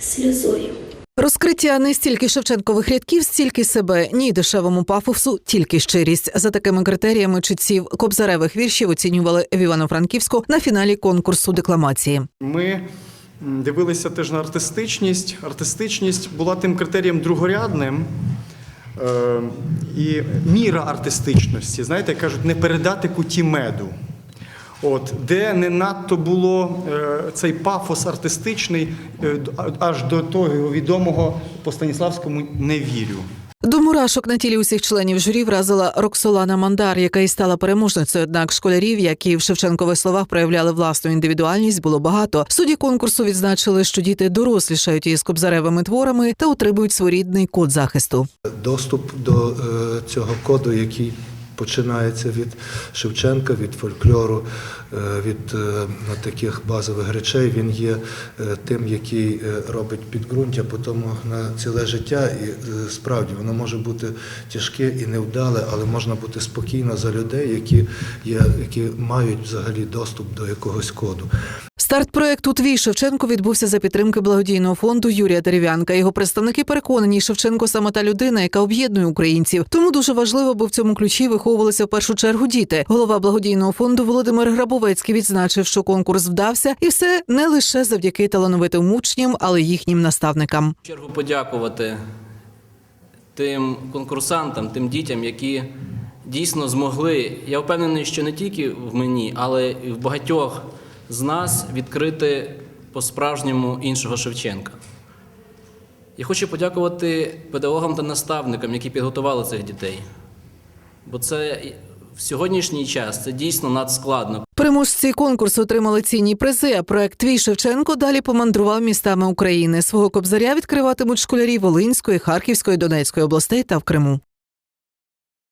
сльозою. Розкриття не стільки Шевченкових рядків, стільки себе, ні дешевому пафосу, тільки щирість. За такими критеріями читців кобзаревих віршів оцінювали в Івано-Франківську на фіналі конкурсу декламації. Ми дивилися теж на артистичність. Артистичність була тим критерієм другорядним. Е, і міра артистичності, знаєте, як кажуть, не передати куті меду. От, де не надто було е, цей пафос артистичний, е, аж до того відомого по Станіславському не вірю. До мурашок на тілі усіх членів журі вразила Роксолана Мандар, яка і стала переможницею. Однак школярів, які в Шевченкових словах проявляли власну індивідуальність, було багато. Судді конкурсу відзначили, що діти дорослішають із кобзаревими творами та отримують своєрідний код захисту. доступ до е, цього коду, який починається від Шевченка, від фольклору, е, від е, таких базових речей. Він є е, тим, який робить підґрунтя по тому на ціле життя. І справді воно може бути тяжке і невдале, але можна бути спокійно за людей, які, є, які мають взагалі доступ до якогось коду. Старт проекту Твій Шевченко відбувся за підтримки благодійного фонду Юрія Дерев'янка. Його представники переконані, Шевченко саме та людина, яка об'єднує українців. Тому дуже важливо, бо в цьому ключі виховувалися в першу чергу діти. Голова благодійного фонду Володимир Грабовецький відзначив, що конкурс вдався, і все не лише завдяки талановитим учням, але й їхнім наставникам. Чергу подякувати тим конкурсантам, тим дітям, які дійсно змогли. Я впевнений, що не тільки в мені, але і в багатьох з нас відкрити по-справжньому іншого Шевченка. Я хочу подякувати педагогам та наставникам, які підготували цих дітей. Бо це в сьогоднішній час це дійсно надскладно. Переможці конкурсу отримали цінні призи. А проект Твій Шевченко далі помандрував містами України. Свого кобзаря відкриватимуть школярі Волинської, Харківської, Донецької областей та в Криму.